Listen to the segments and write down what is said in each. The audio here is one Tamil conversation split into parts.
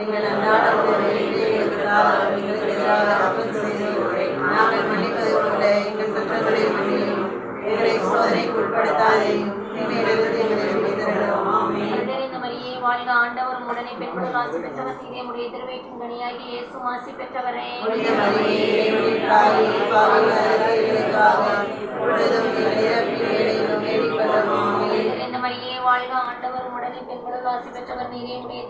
எங்கள் அன்றாட எங்களுக்கு எதிராக குற்றம் செய்தவர்களை நாங்கள் மன்னிப்பது போல எங்கள் குற்றங்களை மன்னியும். எங்களை சோதனைக்கு உட்படுத்தாதையும் தீமையிலிருந்து எங்களை விடுவித்தருளும். ஆமென். நிறைந்த மரியே வாழ்க ஆண்டவர் உடனே பெண்களுள் ஆசி பெற்றவர். நீரே உடைய திருவயிற்றின் கனியாகி இயேசு ஆசி பெற்றவரே. ஆசி பெற்றவர் நீரே உடைய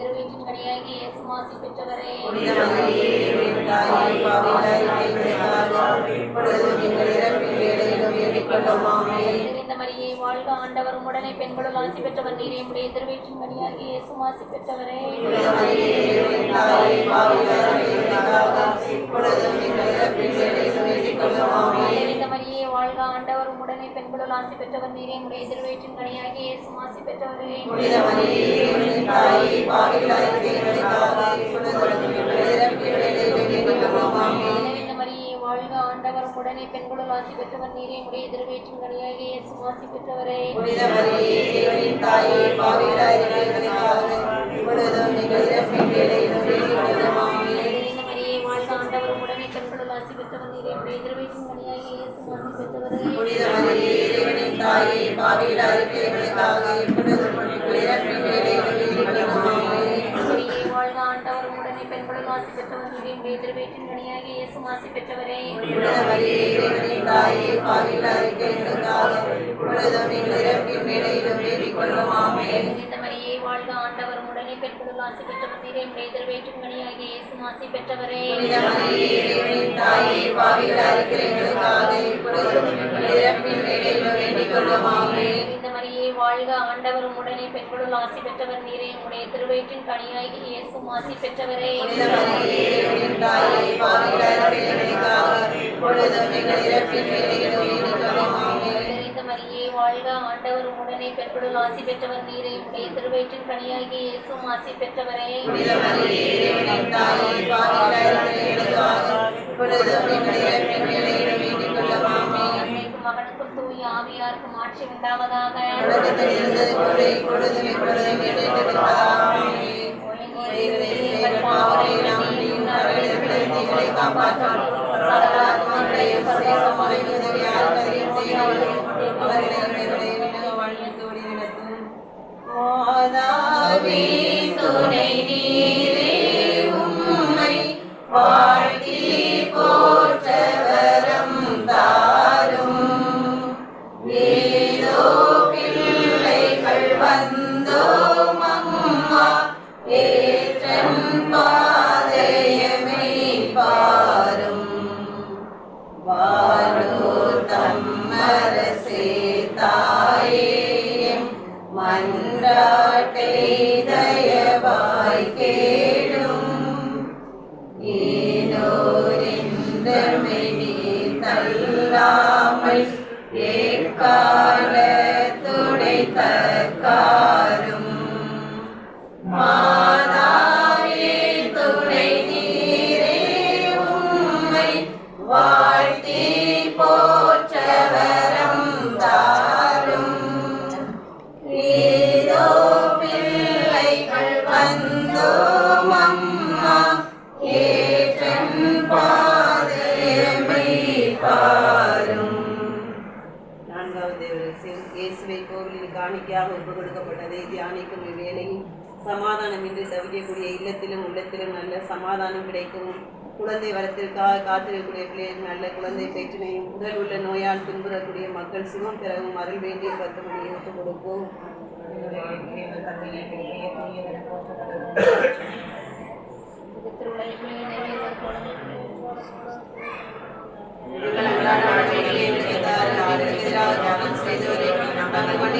கனியாகி இயேசு ஆசி பெற்றவரே புனித மரியே, வாழ்க ஆண்டவர் உடனே பெண்களுள் ஆசி பெற்றவர் நீரே உடைய திருவயிற்றின் கனியாகி இயேசு ஆசி பெற்றவரே ஆண்டவர் உடனே பெண்களுள் ஆசி பெற்றவர் நீரே. உடைய திருவயிற்றின் கனியாகி இயேசு ஆசி பெற்றவரே. வாழ்க ஆண்டவர் உடனே பெண்களுள் ஆசி பெற்றவர் நீரே. உடைய திருவயிற்றின் கனியாகி இயேசு ஆசி பெற்றவரே. ஆசி பெற்றவர். புனித மரியே, இறைவனின் தாயே, எங்களுக்காக வாழ்க ஆண்டவர் உடனே ஆசி பெற்றவர் நீரே ஆசி பெற்றவரே. மரியே, தாயே, வாழ்க ஆண்டவர் உடனே பெண்களுள் ஆசி பெற்றவர் நீரே உடைய திருவயிற்றின் கனியாகி இயேசு பெற்றவரே. மரியே, தாயே, இந்த மரியே வாழ்க ஆண்டவர் உடனே பெண்களுள் ஆசி பெற்றவர் நீரே உடைய திருவயிற்றின் கனியாகி ஆசி பெற்றவரே தாயே, எங்கள் இறப்பின் பெண்களுள் ஆசி பெற்றவர் நீரே. உடைய திருவயிற்றின் கனியாகி இயேசு ஆசி பெற்றவரே. மகனுக்கும் தூய ஆவியாருக்கும் ஆட்சி உண்டாவதாக. മന്ത്രാട്ടേ ദയവായി കേടും. ഈ இயேசுவை கோவிலில் காணிக்கையாக ஒப்பு கொடுக்கப்பட்டதை தியானிக்கும் இவ்வேளையில் சமாதானமின்றி தவிக்கக்கூடிய இல்லத்திலும் உள்ளத்திலும் நல்ல சமாதானம் கிடைக்கவும் குழந்தை வரத்திற்காக காத்திருக்கக்கூடிய பிள்ளைகள் நல்ல குழந்தை பெற்றினையும் உடல் உள்ள நோயால் துன்புறக்கூடிய மக்கள் சுகம் பெறவும் அருள் வேண்டிய பத்துமணியை ஒப்புக் கொடுப்போம். இது திருவுலகிலே நிறைவேறுவது போல எங்கள் அன்றாட வாழ்க்கையை நினைத்தார் நாளுக்கு எதிராக தியானம் செய்தோரை நாங்கள் மன்னிப்பது போல எங்கள் குற்றங்களை மன்னியும் எங்களை சோதனைக்கு உட்படுத்தாதே தீமையிலிருந்து எங்களை விடுவித்திரளும் ஆமென் புனித மரியே,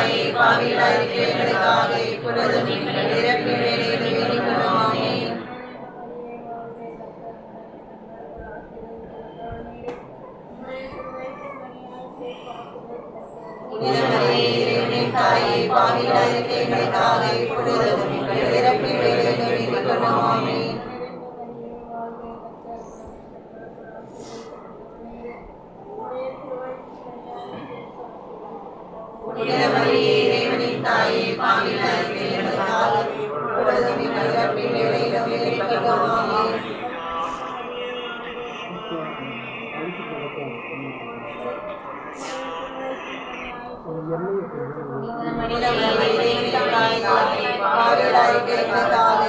புனித மரியே, இறைவனின் தாயே, பாவிகளாகிய எங்களுக்காக இப்பொழுதும் எங்கள் இறப்பின் வேளையிலும் வேண்டிக் ஆமென் இறைவனின் தாயே, பாவிகளாய் இப்பொழுதும் புனித மரியே, இறைவனின் தாயே, பாவிகளாய் இருக்கிற எங்களுக்காக